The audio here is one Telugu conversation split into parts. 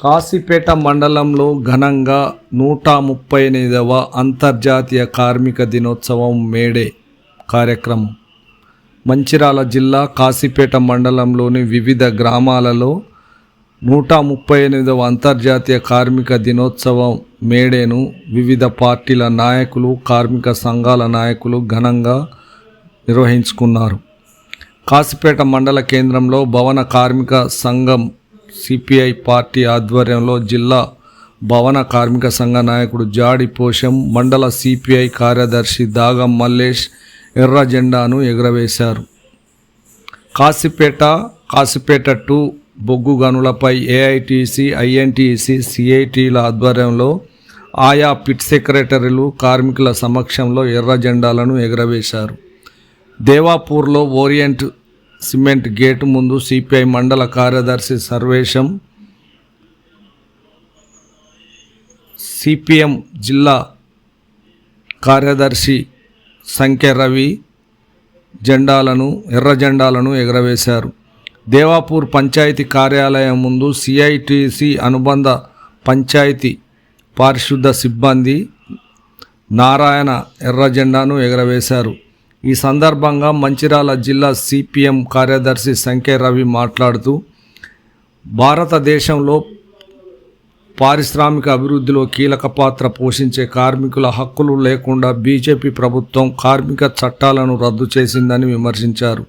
కాశీపేట మండలంలో ఘనంగా నూట ముప్పై ఎనిమిదవ అంతర్జాతీయ కార్మిక దినోత్సవం మేడే కార్యక్రమం. మంచిర్యాల జిల్లా కాశీపేట మండలంలోని వివిధ గ్రామాలలో నూట ముప్పై ఎనిమిదవ అంతర్జాతీయ కార్మిక దినోత్సవం మేడేను వివిధ పార్టీల నాయకులు కార్మిక సంఘాల నాయకులు ఘనంగా నిర్వహించుకున్నారు. కాశీపేట మండల కేంద్రంలో భవన కార్మిక సంఘం సిపిఐ పార్టీ ఆధ్వర్యంలో జిల్లా భవన కార్మిక సంఘ నాయకుడు జాడి పోషం మండల సిపిఐ కార్యదర్శి దాగం మల్లేష్ ఎర్ర జెండాను ఎగురవేశారు. కాసిపేట కాసిపేట టు బొగ్గు గనులపై ఏఐటిసి ఐఎన్టీసీ సిఐటీల ఆధ్వర్యంలో ఆయా పిట్ సెక్రటరీలు కార్మికుల సమక్షంలో ఎర్ర జెండాలను ఎగురవేశారు. దేవాపూర్లో ఓరియంట్ సిమెంట్ గేటు ముందు సిపిఐ మండల కార్యదర్శి సర్వేశం. సిపిఎం జిల్లా కార్యదర్శి సంఖ్య రవి జెండాలను ఎర్ర జెండాలను ఎగరవేశారు. దేవాపూర్ పంచాయతీ కార్యాలయం ముందు సిఐటిసి అనుబంధ పంచాయతీ పారిశుద్ధ సిబ్బంది నారాయణ ఎర్ర జెండాను ఎగరవేశారు. ఈ సందర్భంగా మంచిర్యాల జిల్లా సిపిఎం కార్యదర్శి సంఖ్య రవి మాట్లాడుతూ భారతదేశంలో పారిశ్రామిక అభివృద్ధిలో కీలక పాత్ర పోషించే కార్మికుల హక్కులు లేకుండా బీజేపీ ప్రభుత్వం కార్మిక చట్టాలను రద్దు చేసిందని విమర్శించారు.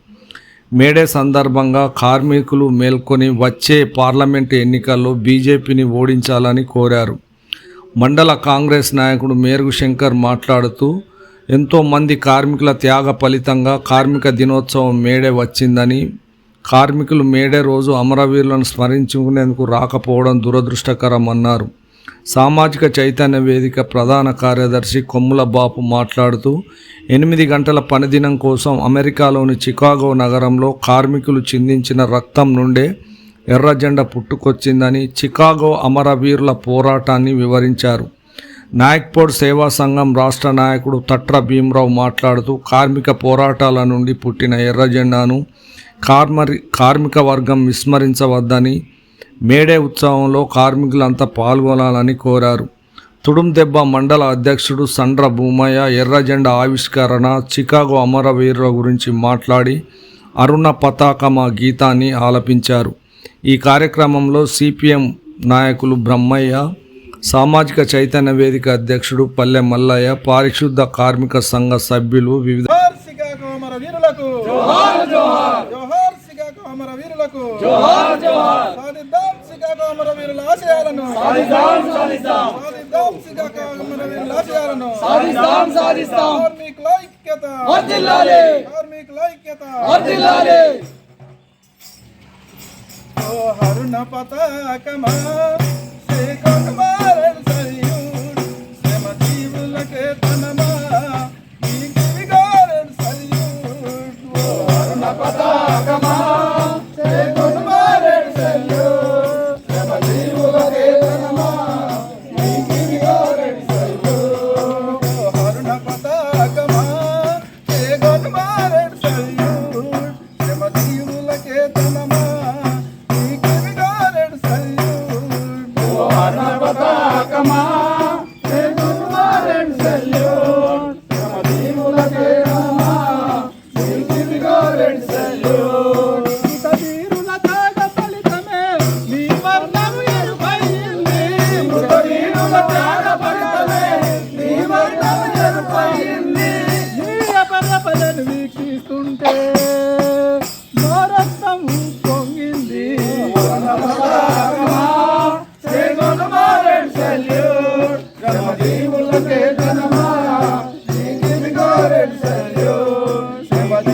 మేడే సందర్భంగా కార్మికులు మేల్కొని వచ్చే పార్లమెంటు ఎన్నికల్లో బీజేపీని ఓడించాలని కోరారు. మండల కాంగ్రెస్ నాయకుడు మేరుగు శంకర్ మాట్లాడుతూ ఎంతోమంది కార్మికుల త్యాగ ఫలితంగా కార్మిక దినోత్సవం మేడే వచ్చిందని కార్మికులు మేడే రోజు అమరవీరులను స్మరించుకునేందుకు రాకపోవడం దురదృష్టకరం అన్నారు సామాజిక చైతన్య వేదిక ప్రధాన కార్యదర్శి కొమ్ముల బాపు మాట్లాడుతూ ఎనిమిది గంటల పనిదినం కోసం అమెరికాలోని చికాగో నగరంలో కార్మికులు చిందించిన రక్తం నుండే ఎర్రజెండ పుట్టుకొచ్చిందని చికాగో అమరవీరుల పోరాటాన్ని వివరించారు. నాయక్పూర్ సేవా సంఘం రాష్ట్ర నాయకుడు తట్ర భీమరావు మాట్లాడుతూ కార్మిక పోరాటాల నుండి పుట్టిన ఎర్రజెండాను కార్మరి కార్మిక వర్గం విస్మరించవద్దని మేడే ఉత్సవంలో కార్మికులంతా పాల్గొనాలని కోరారు. తుడుం దెబ్బ మండల అధ్యక్షుడు సండ్ర భూమయ్య ఎర్రజెండా ఆవిష్కరణ చికాగో అమరవీరుల గురించి మాట్లాడి అరుణ పతాకమ గీతాన్ని ఆలపించారు. ఈ కార్యక్రమంలో సిపిఎం నాయకులు బ్రహ్మయ్య సామాజిక చైతన్య వేదిక అధ్యక్షుడు పల్లె మల్లయ్య పారిశుద్ధ కార్మిక సంఘ సభ్యులు వివిధ కార్మికుల ఐక్యత. వర్ధిల్లాలి. కార్మికుల ఐక్యత. వర్ధిల్లాలి. హరుణ పతాకమా. పతాకమా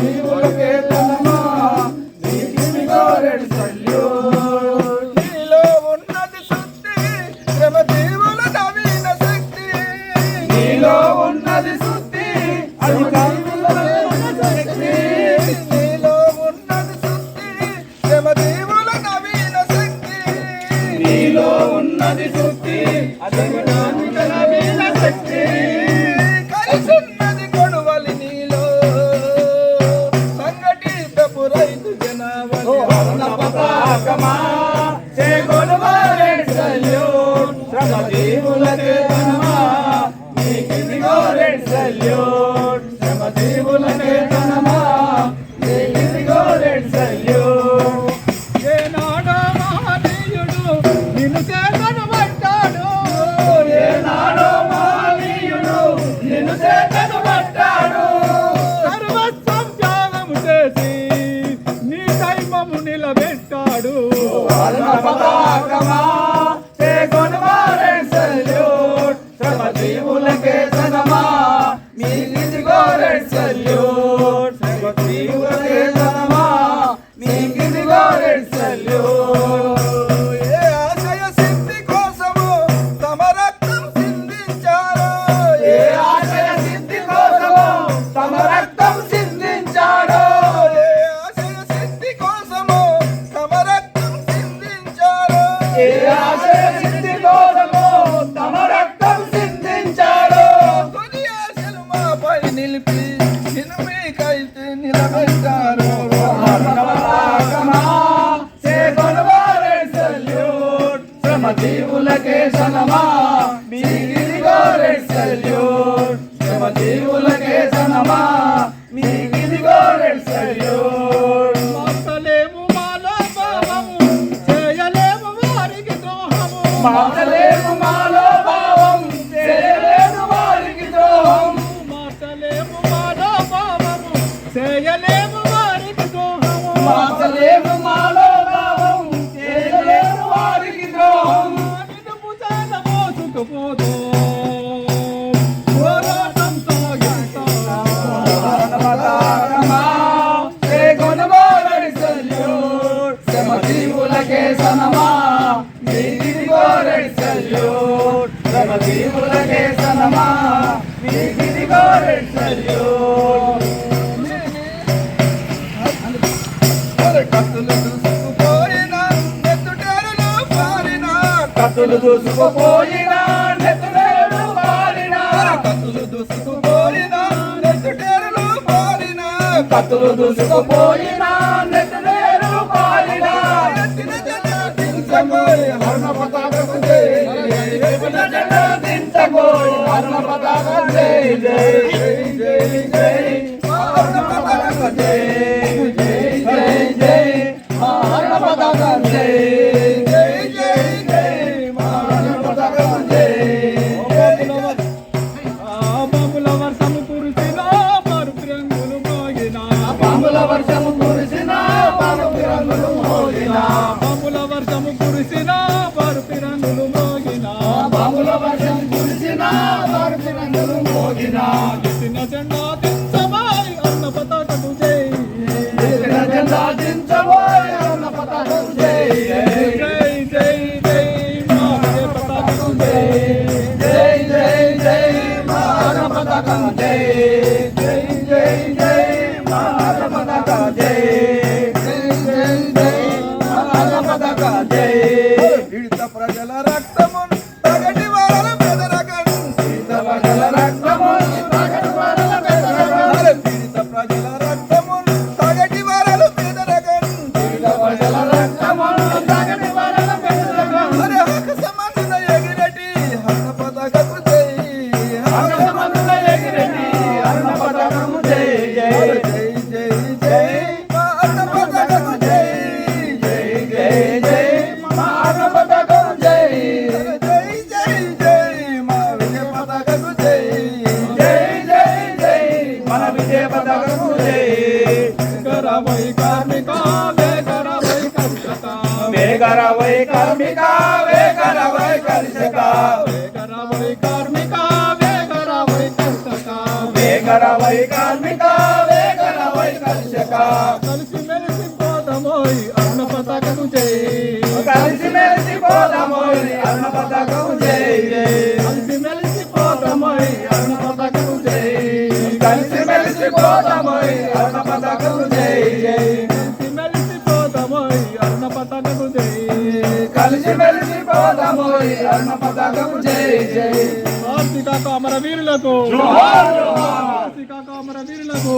মন శ్రమజీవులకే సనమా సనమా మీదిగో రెడ్ కత్తులు దూసుకుపోయినా నెత్తుటేరులు పారినా. కత్తులు దూసుకుపోయినా నెత్తులేడు కత్తులు నెత్తుటేరులు కత్తులు దూసుకుపోయినా వర్షము కురిసిన పరుపు రంగులు మోగిన. పాముల వర్షము కురిసిన ఎత్తిన కలిసి మెలిసి పోదామోయ్ అన్న పతాకము జై జై వీరులకు వీరులకు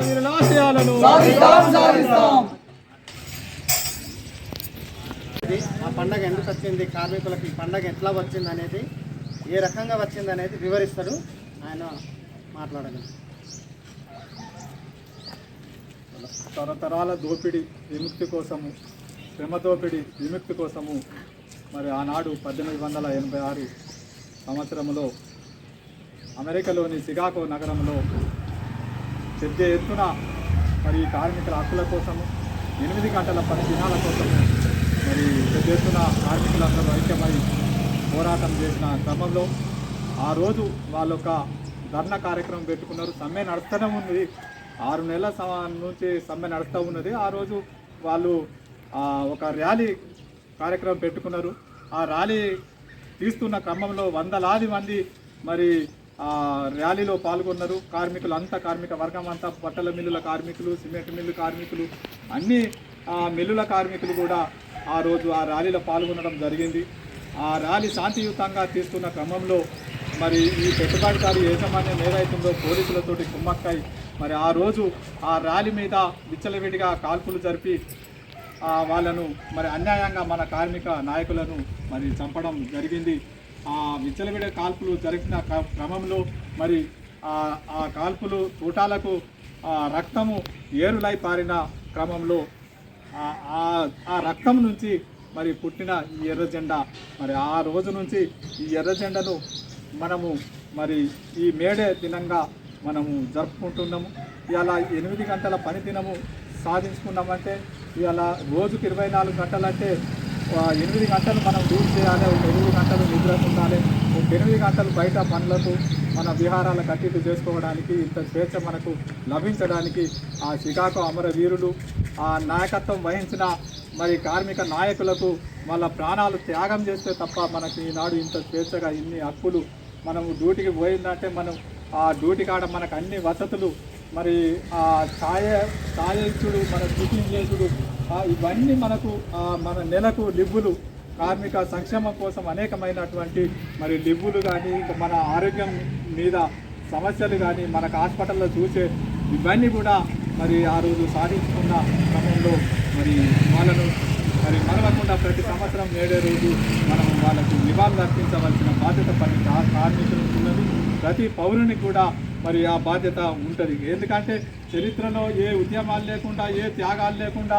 వీరుల ఆశయాలను ఆ పండగ ఎందుకు వచ్చింది కార్మికులకు ఈ పండగ ఎట్లా వచ్చింది అనేది ఏ రకంగా వచ్చింది అనేది వివరిస్తాడు ఆయన మాట్లాడగలరు తరతరాల దోపిడీ విముక్తి కోసము శ్రమతోపిడి విముక్తి కోసము మరి ఆనాడు పద్దెనిమిది వందల ఎనభై ఆరు సంవత్సరంలో అమెరికాలోని సికాగో నగరంలో పెద్ద ఎత్తున మరి కార్మికుల హక్కుల కోసము ఎనిమిది గంటల పది దినాల కోసము మరి పెద్ద ఎత్తున కార్మికులందరూ ఐక్యమై పోరాటం చేసిన క్రమంలో ఆ రోజు వాళ్ళ ఒక ధర్నా కార్యక్రమం పెట్టుకున్నారు. సమ్మె నడుస్తూనే ఉన్నది. ఆరు నెలల సమ- నుంచి సమ్మె నడుస్తూ ఉన్నది. ఆ రోజు వాళ్ళు ఒక ర్యాలీ కార్యక్రమం పెట్టుకున్నారు. ఆ ర్యాలీ తీస్తున్న క్రమంలో వందలాది మంది మరి ఆ ర్యాలీలో పాల్గొన్నారు. కార్మికులు అంతా కార్మిక వర్గం అంతా బట్టల మిల్లుల కార్మికులు సిమెంట్ మిల్లు కార్మికులు అన్ని ఆ, మిల్లుల కార్మికులు కూడా ఆ రోజు ఆ ర్యాలీలో పాల్గొనడం జరిగింది. ఆ ర్యాలీ శాంతియుతంగా తీసుకున్న క్రమంలో మరి ఈ పెట్టుబడిదారు యాజమాన్యం ఏదైతుందో పోలీసులతోటి కుమ్మక్కై మరి ఆ రోజు ఆ ర్యాలీ మీద విచ్చలవిడిగా కాల్పులు జరిపి వాళ్ళను మరి అన్యాయంగా మన కార్మిక నాయకులను మరి చంపడం జరిగింది. ఆ విచ్చలవిడ కాల్పులు జరిగిన క్రమంలో మరి ఆ కాల్పులు తూటాలకు రక్తము ఏరులై పారిన క్రమంలో ఆ- రక్తం నుంచి మరి పుట్టిన ఈ ఎర్ర జెండా. మరి ఆ రోజు నుంచి ఈ ఎర్ర జెండను మనము మరి ఈ మేడే దినంగా మనము జరుపుకుంటున్నాము. ఇలా ఎనిమిది గంటల పని దినము సాధించుకున్నామంటే ఇవాళ రోజుకి ఇరవై నాలుగు గంటలంటే ఎనిమిది గంటలు మనం డ్యూటీ చేయాలి ఒక ఎనిమిది గంటలు నిద్రకు ఉండాలి ఒక ఎనిమిది గంటలు బయట పనులకు మన విహారాల కట్టిట్టు చేసుకోవడానికి ఇంత స్వేచ్ఛ మనకు లభించడానికి ఆ చికాకు అమరవీరులు ఆ నాయకత్వం వహించిన మరి కార్మిక నాయకులకు వాళ్ళ ప్రాణాలు త్యాగం చేస్తే తప్ప మనకి ఈనాడు ఇంత స్వేచ్ఛగా ఇన్ని హక్కులు మనము డ్యూటీకి పోయిందంటే మనం ఆ డ్యూటీ కాడ మనకు అన్ని వసతులు మరి ఆ ఛాయ ఛాయచుడు మన టిఫిన్ చేసుడు ఇవన్నీ మనకు మన నెలకు లిబ్బులు కార్మిక సంక్షేమం కోసం అనేకమైనటువంటి మరి లిబ్బులు కానీ ఇంకా మన ఆరోగ్యం మీద సమస్యలు కానీ మనకు హాస్పిటల్లో చూసే ఇవన్నీ కూడా మరి ఆ రోజు సాధించుకున్న క్రమంలో మరి వాళ్ళను మరి మరవకుండా ప్రతి సంవత్సరం నేడే రోజు మనం వాళ్ళకు నివాళులు అర్పించవలసిన బాధ్యత పని కార్మికులు కార్మికులకు ఉన్నది. ప్రతి పౌరుని కూడా మరి ఆ బాధ్యత ఉంటుంది. ఎందుకంటే చరిత్రలో ఏ ఉద్యమాలు లేకుండా ఏ త్యాగాలు లేకుండా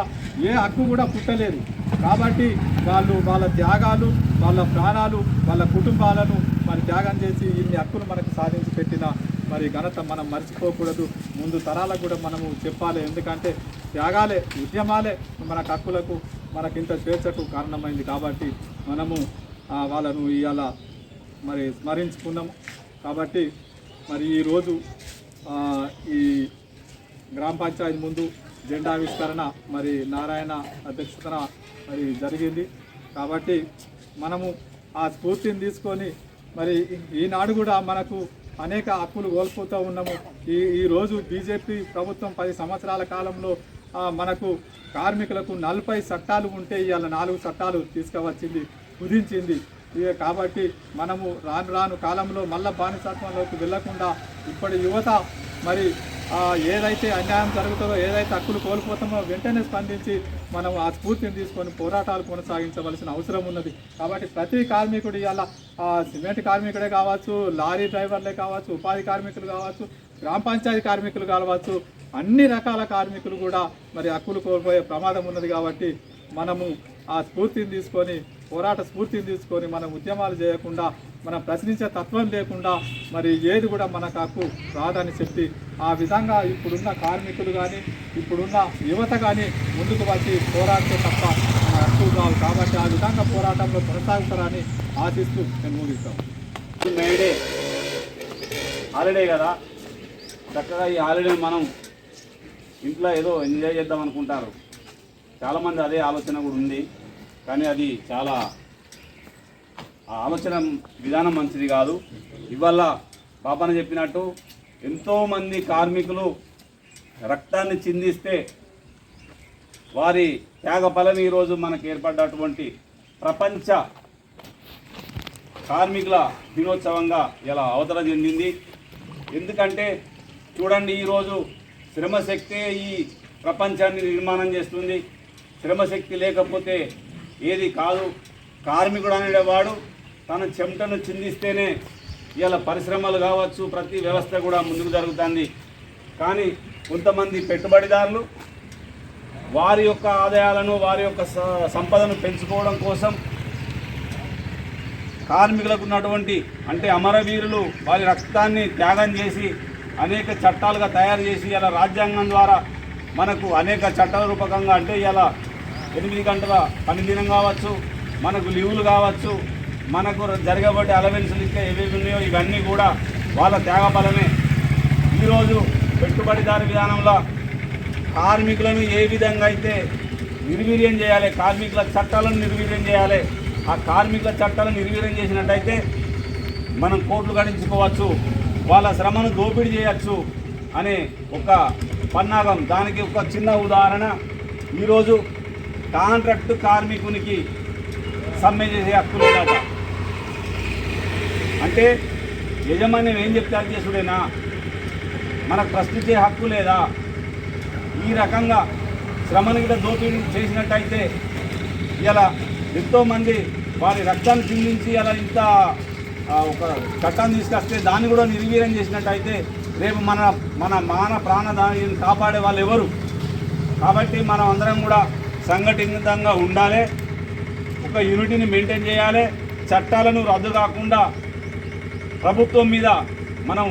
ఏ హక్కు కూడా పుట్టలేదు. కాబట్టి వాళ్ళు వాళ్ళ త్యాగాలు వాళ్ళ ప్రాణాలు వాళ్ళ కుటుంబాలను మరి త్యాగం చేసి ఇన్ని హక్కులు మనకు సాధించి పెట్టిన మరి ఘనత మనం మర్చిపోకూడదు. ముందు తరాలకు కూడా మనము చెప్పాలి. ఎందుకంటే త్యాగాలే ఉద్యమాలే మన హక్కులకు మనకింత స్వేచ్ఛకు కారణమైంది కాబట్టి మనము వాళ్ళను ఇవాళ మరి స్మరించుకున్నాము. కాబట్టి మరి ఈరోజు ఈ గ్రామ పంచాయతీ ముందు జెండా ఆవిష్కరణ మరి నారాయణ అధ్యక్షతన మరి జరిగింది. కాబట్టి మనము ఆ స్ఫూర్తిని తీసుకొని మరి ఈనాడు కూడా మనకు అనేక హక్కులు కోల్పోతూ ఉన్నాము. ఈ ఈరోజు బీజేపీ ప్రభుత్వం పది సంవత్సరాల కాలంలో మనకు కార్మికులకు నలభై చట్టాలు ఉంటే ఇవాళ నాలుగు చట్టాలు తీసుకువచ్చింది కుదించింది. కాబట్టి మనము రాను రాను కాలంలో మళ్ళా బానిసత్వంలోకి వెళ్ళకుండా ఇప్పటి యువత మరి ఏదైతే అన్యాయం జరుగుతుందో ఏదైతే హక్కులు కోల్పోతామో వెంటనే స్పందించి మనం ఆ స్ఫూర్తిని తీసుకొని పోరాటాలు కొనసాగించవలసిన అవసరం ఉన్నది. కాబట్టి ప్రతి కార్మికుడు ఇవాళ ఆ, సిమెంట్ కార్మికుడే కావచ్చు లారీ డ్రైవర్లే కావచ్చు ఉపాధి కార్మికులు కావచ్చు గ్రామ పంచాయతీ కార్మికులు కావచ్చు అన్ని రకాల కార్మికులు కూడా మరి హక్కులు కోల్పోయే ప్రమాదం ఉన్నది కాబట్టి మనము ఆ స్ఫూర్తిని తీసుకొని పోరాట స్ఫూర్తిని తీసుకొని మనం ఉద్యమాలు చేయకుండా మనం ప్రశ్నించే తత్వం లేకుండా మరి ఏది కూడా మనకు హక్కు రాదని చెప్పి ఆ విధంగా ఇప్పుడున్న కార్మికులు కానీ ఇప్పుడున్న యువత కానీ ముందుకు వచ్చి పోరాడితే తప్ప మన హక్కు కావు కాబట్టి ఆ విధంగా పోరాటంలో కొనసాగుతారని ఆశిస్తూ నేను ముగిస్తాను. మేడే. హాలిడే కదా. చక్కగా ఈ హాలిడే మనం ఇంట్లో ఏదో ఎంజాయ్ చేద్దాం అనుకుంటారు. చాలామంది అదే ఆలోచన కూడా ఉంది. కానీ అది చాలా ఆలోచన విధానం మంచిది కాదు. ఇవాళ పాపన చెప్పినట్టు ఎంతోమంది కార్మికులు రక్తాన్ని చిందిస్తే వారి త్యాగ ఫలం ఈరోజు మనకు ఏర్పడ్డటువంటి ప్రపంచ కార్మికుల దినోత్సవంగా ఇలా అవతల చెందింది. ఎందుకంటే చూడండి ఈరోజు శ్రమశక్తే ఈ ప్రపంచాన్ని నిర్మాణం చేస్తుంది. శ్రమశక్తి లేకపోతే ఏది కాదు. కార్మికుడు అనేవాడు తన చెమటను చిందిస్తేనే ఇలా పరిశ్రమలు కావచ్చు ప్రతి వ్యవస్థ కూడా ముందుకు జరుగుతుంది. కానీ కొంతమంది పెట్టుబడిదారులు వారి యొక్క ఆదాయాలను వారి యొక్క స- సంపదను పెంచుకోవడం కోసం కార్మికులకు ఉన్నటువంటి అంటే అమరవీరులు వారి రక్తాన్ని త్యాగం చేసి అనేక చట్టాలుగా తయారు చేసి ఇలా రాజ్యాంగం ద్వారా మనకు అనేక చట్టాల రూపకంగా అంటే ఇలా ఎనిమిది గంటల పని దినం కావచ్చు మనకు లీవులు కావచ్చు మనకు జరగబడే అలవెన్సులు ఇంకా ఏవేవి ఉన్నాయో ఇవన్నీ కూడా వాళ్ళ త్యాగఫలమే ఈరోజు పెట్టుబడిదారు విధానంలో కార్మికులను ఏ విధంగా అయితే నిర్వీర్యం చేయాలి కార్మికుల చట్టాలను నిర్వీర్యం చేయాలి ఆ కార్మికుల చట్టాలను నిర్వీర్యం చేసినట్టయితే మనం కోట్లు గడించుకోవచ్చు వాళ్ళ శ్రమను దోపిడీ చేయొచ్చు అనే ఒక పన్నాగం దానికి ఒక చిన్న ఉదాహరణ. ఈరోజు కాంట్రాక్టు కార్మికునికి సమ్మె చేసే హక్కు లేదట. అంటే యజమాన్యం ఏం చెప్తే అది చేసుడేనా? మనకు ప్రశ్నించే హక్కు లేదా? ఈ రకంగా శ్రమను కూడా దోపిడీ చేసినట్టయితే ఇలా ఎంతోమంది వారి రక్తాన్ని చిందించి అలా ఇంత ఒక చట్టాన్ని తీసుకొస్తే దాన్ని కూడా నిర్వీర్యం చేసినట్టయితే రేపు మన మన మాన ప్రాణ దానిని కాపాడే వాళ్ళు ఎవరు కాబట్టి మనం అందరం కూడా సంఘటితంగా ఉండాలి. ఒక యూనిటీని మెయింటైన్ చేయాలి. చట్టాలను రద్దు కాకుండా ప్రభుత్వం మీద మనం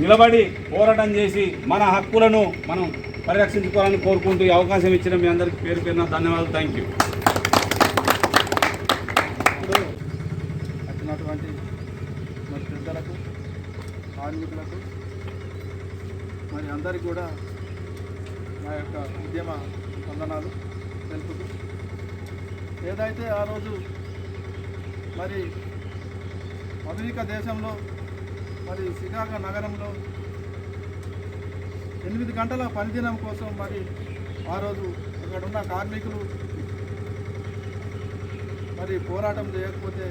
నిలబడి పోరాటం చేసి మన హక్కులను మనం పరిరక్షించుకోవాలని కోరుకుంటూ ఈ అవకాశం ఇచ్చిన మీ అందరికీ పేరు పేరున ధన్యవాదాలు. థ్యాంక్ యూ ఇప్పుడు వచ్చినటువంటి మరి పెద్దలకు కార్మికులకు మరి అందరికీ కూడా మా యొక్క ఉద్యమ వందనాలు. తెలుపుతూ ఏదైతే ఆ రోజు మరి అమెరికా దేశంలో మరి శికాగో నగరంలో ఎనిమిది గంటల పనిదినం కోసం మరి ఆ రోజు అక్కడున్న కార్మికులు మరి పోరాటం చేయకపోతే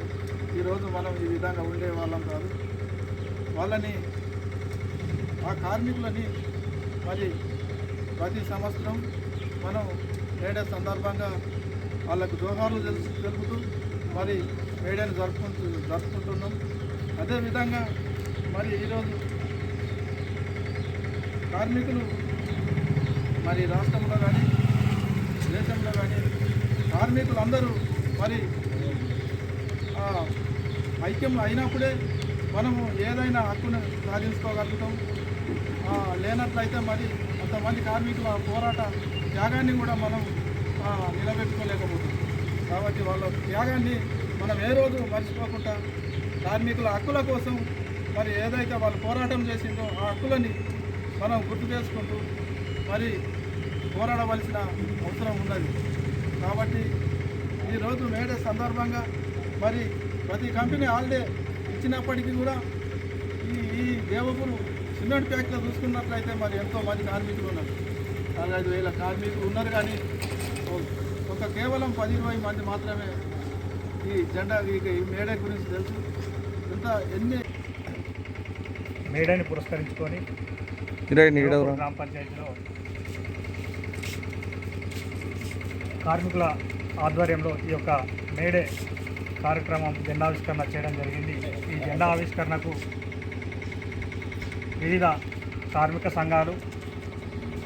ఈరోజు మనం ఈ విధంగా ఉండే వాళ్ళం కాదు. వాళ్ళని ఆ కార్మికులని మరి ప్రతి సంవత్సరం మనం మేడే సందర్భంగా వాళ్ళకు జోహార్లు తెలుసు తెలుపుతూ మరి మేడేని జరుపుకుంటూ జరుపుకుంటున్నాం. అదేవిధంగా మరి ఈరోజు కార్మికులు మరి రాష్ట్రంలో కానీ దేశంలో కానీ కార్మికులందరూ మరి ఐక్యం అయినప్పుడే మనము ఏదైనా హక్కును సాధించుకోగలుగుతాం. లేనట్లయితే మరి కొంతమంది కార్మికుల పోరాట త్యాగాన్ని కూడా మనం ఆ, నిలబెట్టుకోలేకపోతున్నాం. కాబట్టి వాళ్ళ త్యాగాన్ని మనం ఏ రోజు మర్చిపోకుండా కార్మికుల హక్కుల కోసం మరి ఏదైతే వాళ్ళు పోరాటం చేసిందో ఆ హక్కులని మనం గుర్తు చేసుకుంటూ మరి పోరాడవలసిన అవసరం ఉన్నది. కాబట్టి ఈరోజు మేడే సందర్భంగా మరి ప్రతి కంపెనీ హాలిడే ఇచ్చినప్పటికీ కూడా ఈ ఈ దేవపులు సిమెంట్ ప్యాక్లో చూసుకున్నట్లయితే మరి ఎంతో మంది కార్మికులు ఉన్నారు. నాలుగైదు వేల కార్మికులు ఉన్నారు కానీ ఒక కేవలం పది ఇరవై మంది మాత్రమే ఈ జెండా ఈ ఈ మేడే గురించి తెలుసు. ఇంత ఎన్ని మేడని పురస్కరించుకొని గ్రామ పంచాయతీలో కార్మికుల ఆధ్వర్యంలో ఈ యొక్క మేడే కార్యక్రమం జెండావిష్కరణ చేయడం జరిగింది. ఈ జెండా ఆవిష్కరణకు వివిధ కార్మిక సంఘాలు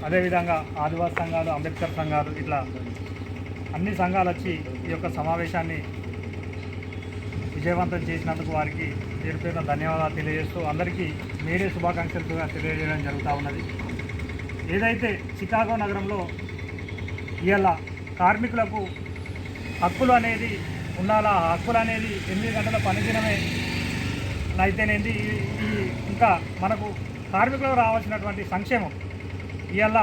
అదేవిధంగా ఆదివాసీ సంఘాలు అంబేద్కర్ సంఘాలు ఇట్లా అన్ని సంఘాలు వచ్చి ఈ యొక్క సమావేశాన్ని విజయవంతం చేసినందుకు వారికి పేరు పేరున ధన్యవాదాలు తెలియజేస్తూ అందరికీ మేడే శుభాకాంక్షలుగా తెలియజేయడం జరుగుతూ ఉన్నది. ఏదైతే చికాగో నగరంలో ఇవాళ కార్మికులకు హక్కులు అనేది ఉండాలా? ఆ హక్కులు అనేది ఎనిమిది గంటల పనిదినమే అయితేనేది? ఈ- ఈ ఇంకా మనకు కార్మికులకు రావాల్సినటువంటి సంక్షేమం ఇవాళ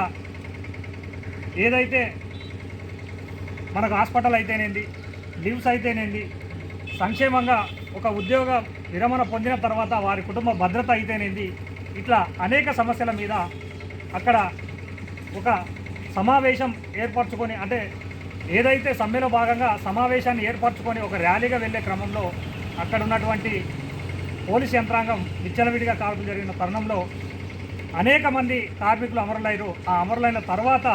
ఏదైతే మనకు హాస్పిటల్ అయితేనేంది లీవ్స్ అయితేనేంది సంక్షేమంగా ఒక ఉద్యోగ విరమణ పొందిన తర్వాత వారి కుటుంబ భద్రత అయితేనేంది ఇట్లా అనేక సమస్యల మీద అక్కడ ఒక సమావేశం ఏర్పరచుకొని అంటే ఏదైతే సమ్మెలో భాగంగా సమావేశాన్ని ఏర్పరచుకొని ఒక ర్యాలీగా వెళ్ళే క్రమంలో అక్కడ ఉన్నటువంటి పోలీస్ యంత్రాంగం విచ్చలవిడిగా కావడం జరిగిన తరుణంలో అనేక మంది కార్మికులు అమరులైరు. ఆ అమరులైన తర్వాత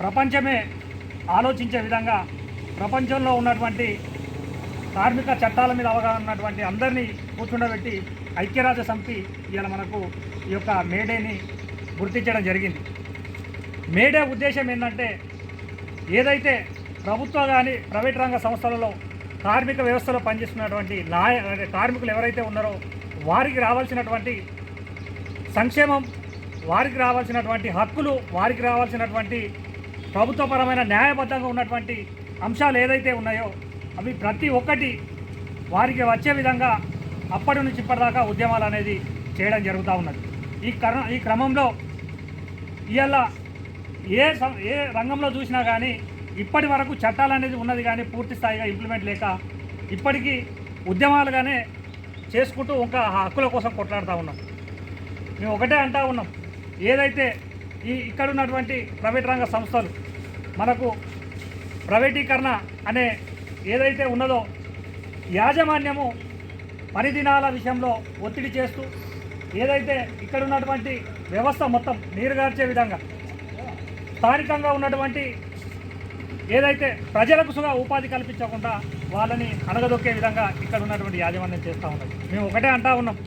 ప్రపంచమే ఆలోచించే విధంగా ప్రపంచంలో ఉన్నటువంటి కార్మిక చట్టాల మీద అవగాహన ఉన్నటువంటి అందరినీ కూర్చుండబెట్టి ఐక్యరాజ్య సమితి ఇవాళ మనకు ఈ యొక్క మేడేని గుర్తించడం జరిగింది. మేడే ఉద్దేశం ఏంటంటే ఏదైతే ప్రభుత్వ కానీ ప్రైవేట్ రంగ సంస్థలలో కార్మిక వ్యవస్థలో పనిచేస్తున్నటువంటి నాయ కార్మికులు ఎవరైతే ఉన్నారో వారికి రావాల్సినటువంటి సంక్షేమం వారికి రావాల్సినటువంటి హక్కులు వారికి రావాల్సినటువంటి ప్రభుత్వపరమైన న్యాయబద్ధంగా ఉన్నటువంటి అంశాలు ఏదైతే ఉన్నాయో అవి ప్రతి ఒక్కటి వారికి వచ్చే విధంగా అప్పటి నుంచి ఇప్పటిదాకా ఉద్యమాలు అనేది చేయడం జరుగుతూ ఉన్నది. ఈ క్రమ ఈ క్రమంలో ఇవాళ ఏ సం- ఏ రంగంలో చూసినా కానీ ఇప్పటి వరకు చట్టాలు అనేది ఉన్నది కానీ పూర్తి స్థాయిగా ఇంప్లిమెంట్ లేక ఇప్పటికీ ఉద్యమాలుగానే చేసుకుంటూ ఇంకా ఆ హక్కుల కోసం కొట్లాడుతూ ఉన్నాం. మేము ఒకటే అంటా ఉన్నాం. ఏదైతే ఈ ఇక్కడ ఉన్నటువంటి ప్రైవేట్ రంగ సంస్థలు మనకు ప్రైవేటీకరణ అనే ఏదైతే ఉన్నదో యాజమాన్యము పనిదినాల విషయంలో ఒత్తిడి చేస్తూ ఏదైతే ఇక్కడ ఉన్నటువంటి వ్యవస్థ మొత్తం నీరుగార్చే విధంగా స్థానికంగా ఉన్నటువంటి ఏదైతే ప్రజలకు సుగా ఉపాధి కల్పించకుండా వాళ్ళని అణగదొక్కే విధంగా ఇక్కడ ఉన్నటువంటి యాజమాన్యం చేస్తూ ఉన్నది. మేము ఒకటే అంటా ఉన్నాం.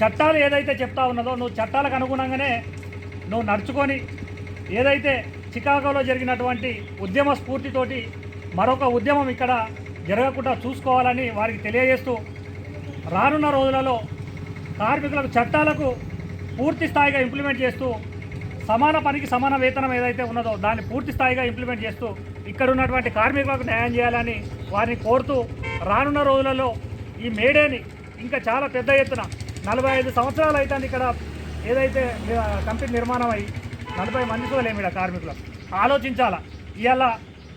చట్టాలు ఏదైతే చెప్తా ఉన్నదో నువ్వు చట్టాలకు అనుగుణంగానే నువ్వు నడుచుకొని ఏదైతే చికాగోలో జరిగినటువంటి ఉద్యమ స్ఫూర్తితోటి మరొక ఉద్యమం ఇక్కడ జరగకుండా చూసుకోవాలని వారికి తెలియజేస్తూ రానున్న రోజులలో కార్మికులకు చట్టాలకు పూర్తి స్థాయిగా ఇంప్లిమెంట్ చేస్తూ సమాన పనికి సమాన వేతనం ఏదైతే ఉన్నదో దాన్ని పూర్తి స్థాయిగా ఇంప్లిమెంట్ చేస్తూ ఇక్కడ ఉన్నటువంటి కార్మికులకు న్యాయం చేయాలని వారిని కోరుతూ రానున్న రోజులలో ఈ మేడేని ఇంకా చాలా పెద్ద ఎత్తున నలభై ఐదు సంవత్సరాలు అయితే ఇక్కడ. ఏదైతే కంపెనీ నిర్మాణం అయ్యి నలభై మంది లేము ఇక్కడ కార్మికులకు ఆలోచించాలా? ఇవాళ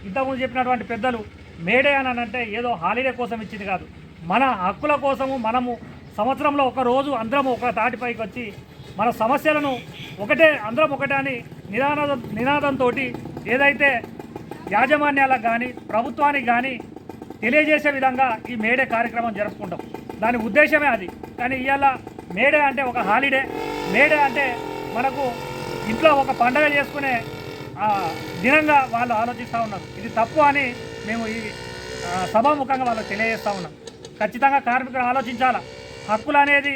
ఇంతకుముందు చెప్పినటువంటి పెద్దలు మేడే అని అంటే ఏదో హాలిడే కోసం ఇచ్చింది కాదు. మన హక్కుల కోసము మనము సంవత్సరంలో ఒక రోజు అందరం ఒక తాటిపైకి వచ్చి మన సమస్యలను ఒకటే అందరం ఒకటే అని నినాద నినాదంతో ఏదైతే యాజమాన్యాలకు కానీ ప్రభుత్వానికి కానీ తెలియజేసే విధంగా ఈ మేడే కార్యక్రమం జరుపుకుంటాం. దాని ఉద్దేశమే అది. కానీ ఇవాళ మేడే అంటే ఒక హాలిడే మేడే అంటే మనకు ఇంట్లో ఒక పండగ చేసుకునే దినంగా వాళ్ళు ఆలోచిస్తూ ఉన్నారు. ఇది తప్పు అని మేము ఈ సభాముఖంగా వాళ్ళకి తెలియజేస్తూ ఉన్నాం. ఖచ్చితంగా కార్మికులు ఆలోచించాలా? హక్కులు అనేది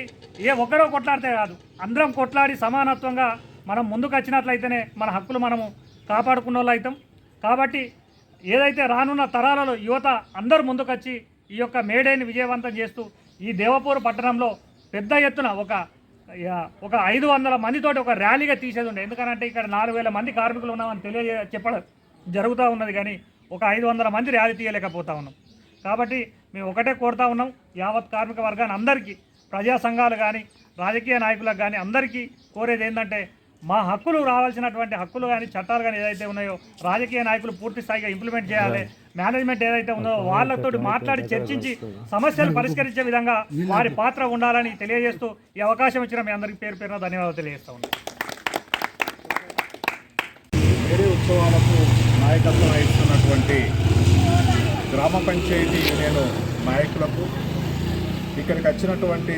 ఏ ఒక్కడో కొట్లాడితే కాదు అందరం కొట్లాడి సమానత్వంగా మనం ముందుకు వచ్చినట్లయితేనే మన హక్కులు మనము కాపాడుకున్న వాళ్ళు అవుతాం కాబట్టి ఏదైతే రానున్న తరాలలో యువత అందరూ ముందుకొచ్చి ఈ యొక్క మేడేని విజయవంతం చేస్తూ ఈ దేవపూర్ పట్టణంలో పెద్ద ఎత్తున ఒక ఒక ఐదు వందల మందితోటి ఒక ర్యాలీగా తీసేది ఉండే. ఎందుకంటే ఇక్కడ నాలుగు వేల మంది కార్మికులు ఉన్నామని తెలియజే చెప్పడం జరుగుతూ ఉన్నది కానీ ఒక ఐదు వందల మంది ర్యాలీ తీయలేకపోతా ఉన్నాం. కాబట్టి మేము ఒకటే కోరుతా ఉన్నాం యావత్ కార్మిక వర్గాన్ని అందరికీ ప్రజా సంఘాలు కానీ రాజకీయ నాయకులకు కానీ అందరికీ కోరేది ఏంటంటే మా హక్కులు రావాల్సినటువంటి హక్కులు కానీ చట్టాలు కానీ ఏదైతే ఉన్నాయో రాజకీయ నాయకులు పూర్తి స్థాయిగా ఇంప్లిమెంట్ చేయాలి. మేనేజ్మెంట్ ఏదైతే ఉందో వాళ్ళతో మాట్లాడి చర్చించి సమస్యలు పరిష్కరించే విధంగా వారి పాత్ర ఉండాలని తెలియజేస్తూ ఈ అవకాశం ఇచ్చిన మీ అందరికీ పేరు పేరున ధన్యవాదాలు తెలియజేస్తా ఉన్నాను. ఉత్సవాలకు నాయకత్వం వహిస్తున్నటువంటి గ్రామ పంచాయతీ యూనియన్ నాయకులకు ఇక్కడికి వచ్చినటువంటి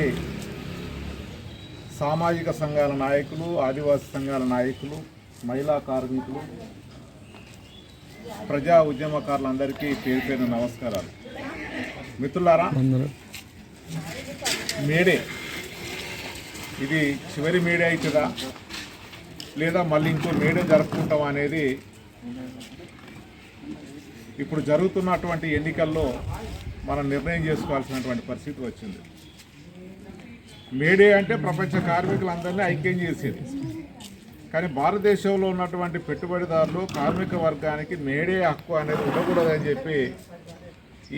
సామాజిక సంఘాల నాయకులు ఆదివాసీ సంఘాల నాయకులు మహిళా కార్మికులు ప్రజా ఉద్యమకారులందరికీ పేరు పేరు నమస్కారాలు. మిత్రులారా మేడే. ఇది చివరి మేడే అవుతుందా లేదా మళ్ళీ ఇంకో మేడే జరుపుకుంటాం అనేది ఇప్పుడు జరుగుతున్నటువంటి ఎన్నికల్లో మనం నిర్ణయం చేసుకోవాల్సినటువంటి పరిస్థితి వచ్చింది. మేడే అంటే ప్రపంచ కార్మికులందరినీ ఐక్యం చేసేది. కానీ భారతదేశంలో ఉన్నటువంటి పెట్టుబడిదారులు కార్మిక వర్గానికి మేడే హక్కు అనేది ఉండకూడదని చెప్పి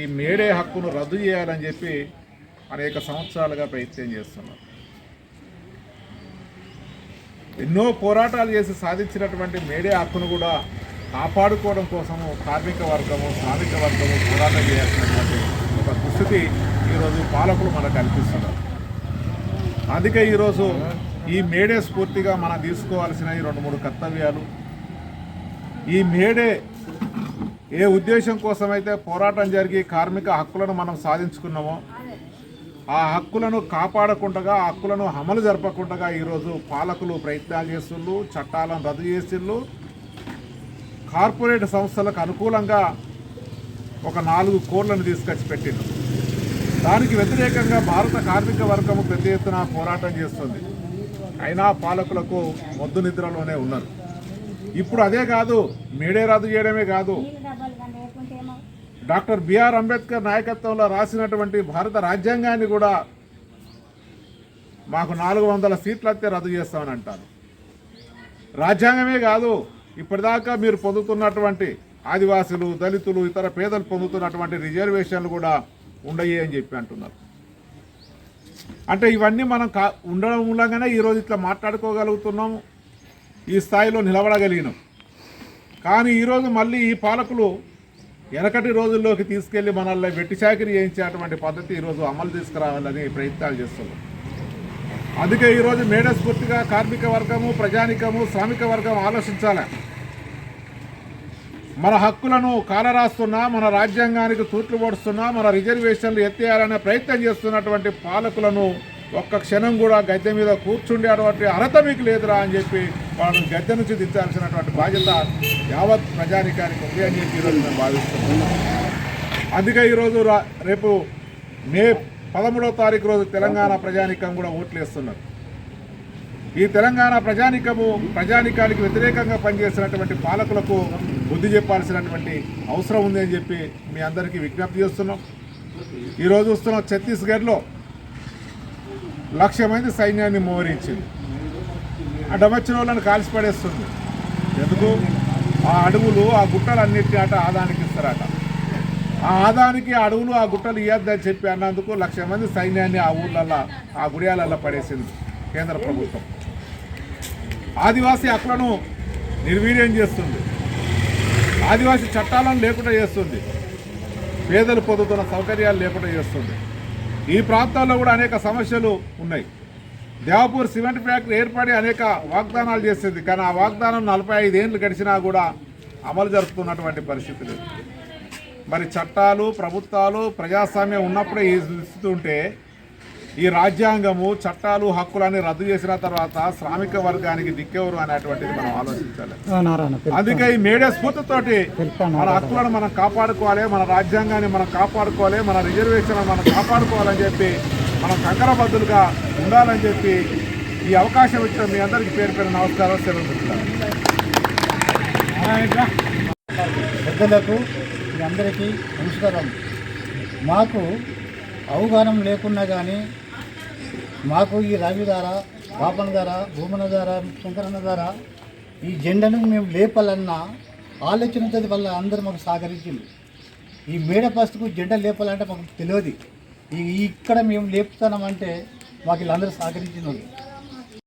ఈ మేడే హక్కును రద్దు చేయాలని చెప్పి అనేక సంవత్సరాలుగా ప్రయత్నం చేస్తున్నారు. ఎన్నో పోరాటాలు చేసి సాధించినటువంటి మేడే హక్కును కూడా కాపాడుకోవడం కోసము కార్మిక వర్గము శ్రామిక వర్గము పోరాటం చేయాల్సినటువంటి ఒక దుస్థితి ఈరోజు పాలకులు మనకు కల్పిస్తున్నారు. అందుకే ఈరోజు ఈ మేడే స్ఫూర్తిగా మనం తీసుకోవాల్సిన ఈ రెండు మూడు కర్తవ్యాలు. ఈ మేడే ఏ ఉద్దేశం కోసమైతే పోరాటం జరిగి కార్మిక హక్కులను మనం సాధించుకున్నామో ఆ హక్కులను కాపాడకుండా ఆ హక్కులను అమలు జరపకుండా ఈరోజు పాలకులు ప్రయత్నాలు చేస్తుళ్ళు చట్టాలను రద్దు చేసిళ్ళు కార్పొరేట్ సంస్థలకు అనుకూలంగా ఒక నాలుగు కోట్లను తీసుకొచ్చి పెట్టిండు దానికి వ్యతిరేకంగా భారత కార్మిక వర్గము పెద్ద ఎత్తున పోరాటం చేస్తుంది. అయినా పాలకులకు మొద్దు నిద్రలోనే ఉన్నారు. ఇప్పుడు అదే కాదు మేడే రద్దు చేయడమే కాదు. డాక్టర్ బిఆర్ అంబేద్కర్ నాయకత్వంలో రాసినటువంటి భారత రాజ్యాంగాన్ని కూడా మాకు నాలుగు వందల సీట్లు వస్తే రద్దు చేస్తామని అంటారు. రాజ్యాంగమే కాదు ఇప్పటిదాకా మీరు పొందుతున్నటువంటి ఆదివాసులు దళితులు ఇతర పేదలు పొందుతున్నటువంటి రిజర్వేషన్లు కూడా ఉండయి అని చెప్పి అంటున్నారు. అంటే ఇవన్నీ మనం కా ఉండడం ఉండగానే ఈరోజు ఇట్లా మాట్లాడుకోగలుగుతున్నాము ఈ స్థాయిలో నిలబడగలిగినాం. కానీ ఈరోజు మళ్ళీ ఈ పాలకులు వెనకటి రోజుల్లోకి తీసుకెళ్ళి మనల్ని వెట్టి చాకిరి చేయించేటువంటి పద్ధతి ఈరోజు అమలు తీసుకురావాలని ప్రయత్నాలు చేస్తున్నారు. అందుకే ఈరోజు మేడ స్ఫూర్తిగా కార్మిక వర్గము ప్రజానికము శ్రామిక వర్గం ఆలోచించాలి. మన హక్కులను కాలరాస్తున్నా మన రాజ్యాంగానికి తూట్లు పడుతున్నా మన రిజర్వేషన్లు ఎత్తేయాలనే ప్రయత్నం చేస్తున్నటువంటి పాలకులను ఒక్క క్షణం కూడా గద్దె మీద కూర్చుండేటువంటి అర్హత మీకు లేదురా అని చెప్పి వాళ్ళని గద్దె నుంచి దించాల్సినటువంటి బాధ్యత యావత్ ప్రజానికానికి ఉంది అని చెప్పి ఈరోజు మేము భావిస్తున్నాం అందుకే ఈరోజు రా- రేపు మే పదమూడవ తారీఖు రోజు తెలంగాణ ప్రజానికం కూడా ఓట్లు వేస్తున్నారు ఈ తెలంగాణ ప్రజానికము ప్రజానికానికి వ్యతిరేకంగా పనిచేసినటువంటి పాలకులకు బుద్ధి చెప్పాల్సినటువంటి అవసరం ఉంది అని చెప్పి మీ అందరికీ విజ్ఞప్తి చేస్తున్నాం. ఈరోజు చూస్తున్నాం ఛత్తీస్గఢ్లో లక్ష మంది సైన్యాన్ని మోహరించింది. ఆ డమచ్చిన వాళ్ళని కాల్చిపడేస్తుంది. ఎందుకు? ఆ అడవులు ఆ గుట్టలు అన్నిటి అట ఆదానికి ఇస్తారట. ఆ ఆదానికి ఆ అడవులు ఆ గుట్టలు ఇవ్వద్దని చెప్పి అన్నందుకు లక్ష మంది సైన్యాన్ని ఆ ఊళ్ళల్లో ఆ గుడియాలల్లో పడేసింది కేంద్ర ప్రభుత్వం. ఆదివాసీ హక్కులను నిర్వీర్యం చేస్తుంది. ఆదివాసీ చట్టాలను లేకుండా చేస్తుంది. పేదలు పొందుతున్న సౌకర్యాలు లేకుండా చేస్తుంది. ఈ ప్రాంతాల్లో కూడా అనేక సమస్యలు ఉన్నాయి. దేవపూర్ సిమెంట్ ఫ్యాక్టరీ ఏర్పడి అనేక వాగ్దానాలు చేసింది. కానీ ఆ వాగ్దానం నలభై ఐదేళ్ళు గడిచినా కూడా అమలు జరుపుతున్నటువంటి పరిస్థితి లేదు. మరి చట్టాలు ప్రభుత్వాలు ప్రజాస్వామ్యం ఉన్నప్పుడే ఈ స్థితి ఉంటే ఈ రాజ్యాంగము చట్టాలు హక్కులని రద్దు చేసిన తర్వాత శ్రామిక వర్గానికి దిక్కెవరు అనేటువంటిది మనం ఆలోచించాలి. అందుకే ఈ మేడే స్ఫూర్తితోటి మన హక్కులను మనం కాపాడుకోవాలి మన రాజ్యాంగాన్ని మనం కాపాడుకోవాలి మన రిజర్వేషన్ మనం కాపాడుకోవాలని చెప్పి మనం కంకరబద్దులుగా ఉండాలని చెప్పి ఈ అవకాశం ఇచ్చిన మీ అందరికీ పేరు పేరు నమస్కారం సెలవు. పెద్దలకు మీ అందరికీ నమస్కారం మాకు అవగాహన లేకున్నా కానీ మాకు ఈ రవి ద్వారా బాపన్ ద్వారా భూమన ద్వారా శంకరన్న ద్వారా ఈ జెండను మేము లేపాలన్న ఆలోచన వల్ల అందరూ మాకు సహకరించింది. ఈ మేడ పస్తుకు జెండా లేపాలంటే మాకు తెలియదు. ఈ ఇక్కడ మేము లేపుతామంటే మాకు వీళ్ళందరూ సహకరించినారు